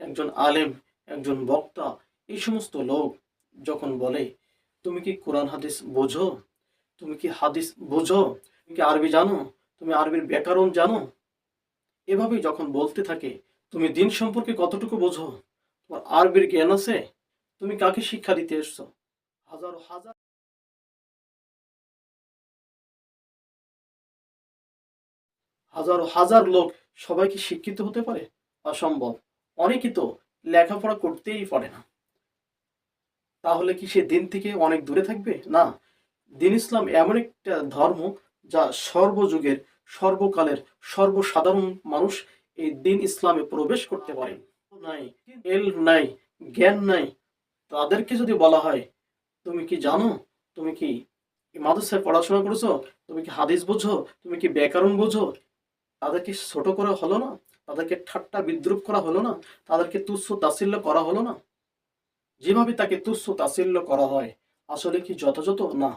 একজন আলেম, একজন বক্তা, এই সমস্ত লোক যখন বলে, তুমি কি কোরআন হাদিস বোঝো? তুমি কি হাদিস বোঝো? তুমি কি আরবি জানো? তুমি আরবির ব্যাকরণ জানো? এভাবে যখন বলতে থাকে, তুমি দিন সম্পর্কে কতটুকু বোঝো? তোমার আরবির জ্ঞান আছে? তুমি কাকে শিক্ষা দিতে এসছো? হাজারো হাজার হাজারো হাজার লোক সবাই কি শিক্ষিত হতে পারে? অসম্ভব। অনেকেই তো লেখাপড়া করতেই পারে না। তাহলে কি সে দিন থেকে অনেক দূরে থাকবে? না, দিন ইসলাম এমন একটা ধর্ম যা সর্বযুগের, সর্বকালের সর্বসাধারণ মানুষ এই দিন ইসলামে প্রবেশ করতে পারে। নাই এল নাই, জ্ঞান নাই। তাদেরকে যদি বলা হয়, তুমি কি জানো? তুমি কি মাদ্রাসায় পড়াশোনা করেছ? তুমি কি হাদিস বোঝো? তুমি কি ব্যাকরণ বোঝো? তাদেরকে ছোট করে হলো না? তাদেরকে ঠাট্টা বিদ্রুপ করা হলো না, তাদেরকে তুচ্ছ তাচ্ছিল্য করা হলো না? যেভাবে তাকে তুচ্ছ তাচ্ছিল্য করা হয়, আসলে কি যথাযথ? না।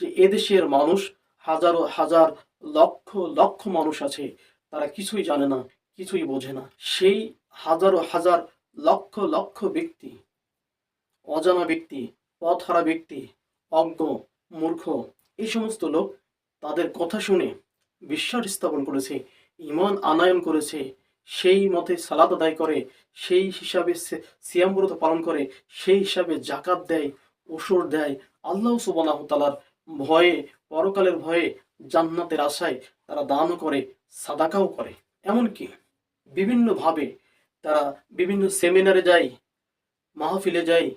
যে এদেশের মানুষ হাজারো, হাজার লক্ষ লক্ষ মানুষ আছে, তারা কিছুই জানে না, কিছুই বোঝে না। সেই হাজারো, হাজার লক্ষ লক্ষ ব্যক্তি, অজানা ব্যক্তি, পথহারা ব্যক্তি, অজ্ঞ, মূর্খ, এই সমস্ত লোক তাদের কথা শুনে বিশ্বাস স্থাপন করেছে ইমান আনায়ন করেছে সেই মতে সালাদ আদায় করে, সেই হিসাবে সে- সিয়াম ব্রত পালন করে, সেই হিসাবে জাকাত দেয় ওসর দেয়। আল্লাহ সুবহানাহু তাআলার ভয়ে, পরকালের ভয়ে জান্নাতের আশায় তারা দানও করে, সাদাকাও করে। এমনকি বিভিন্নভাবে তারা বিভিন্ন সেমিনারে যায়, মাহফিলে যায়,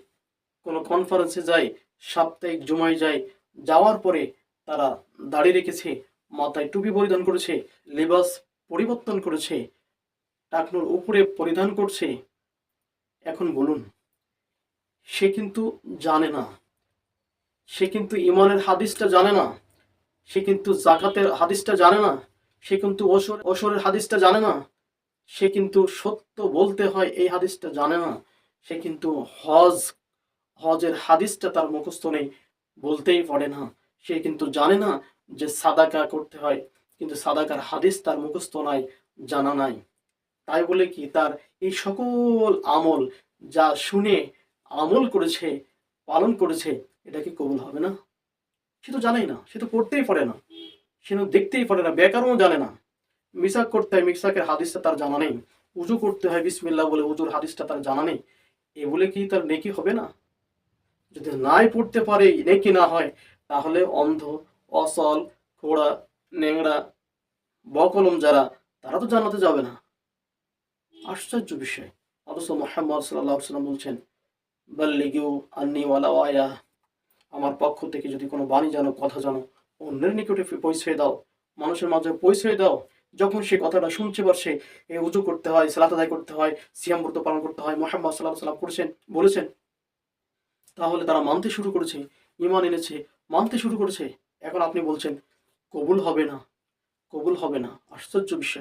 কোনো কনফারেন্সে যায়, সাপ্তাহিক জুমায় যায়, যাওয়ার পরে তারা দাড়ি রেখেছে, মাথায় টুপি পরিধান করেছে, লেবাস পরিবর্তন করেছে টাকনুর উপরে পরিধান করছে, এখন বলুন, সে কিন্তু জানে না। সে কিন্তু ইমানের হাদিসটা জানে না। সে কিন্তু জাকাতের হাদিসটা জানে না। সে কিন্তু ওসর ওসরের হাদিসটা জানে না। সে কিন্তু সত্য বলতে হয়, এই হাদিসটা জানে না। সে কিন্তু হজ হজের হাদিসটা তার মুখস্থ নেই, বলতেই পারে না। সে কিন্তু জানে না যে সাদাকা করতে হয়, কিন্তু সাদাকার হাদিস তার মুখস্থ নাই, জানা নাই। তাই বলে কি তার এই সকল আমল যা শুনে, আমল করেছে, পালন করেছে, এটা কি কবুল হবে না? সে তো জানেই না, সে তো পড়তেই পারে না। সে তো দেখতেই পারে না ব্যাকরণও জানে না। মিসাক করতে হয়, মিসাকের হাদিসটা তার জানা নেই। উজু করতে হয়, বিসমিল্লাহ বলে উজুর হাদিসটা তার জানা নেই। এ বলে কি তার নেকি হবে না? যদি নাই পড়তে পারে, নেকি না হয়, তাহলে অন্ধ, অসল, খোড়া নেংড়া বকলম যারা, তারা তো জানাতে যাবে না। আশ্চর্য বিষয়। অথচ মোহাম্মদ সাল্লাহ সাল্লাম বলছেন বাল্লিগিউ আন্নি ওয়ালা ওয়ায়া আমার পক্ষ থেকে যদি কোনো বাণী জানো, কথা জানো, অন্যের নিকটে পৌঁছে দাও, মানুষের মাঝে পৌঁছে দাও। যখন সে কথাটা শুনছে পারছে সে উজু করতে হয়, সালাত আদায় করতে হয়, সিয়াম ব্রত পালন করতে হয়, মোহাম্মদ সাল্লাহ সাল্লাম করেছেন, বলেছেন, তাহলে তারা মানতে শুরু করেছে ইমান এনেছে, মানতে শুরু করেছে। এখন আপনি বলছেন, কবুল হবে না, কবুল হবে না। আশ্চর্য বিষয়।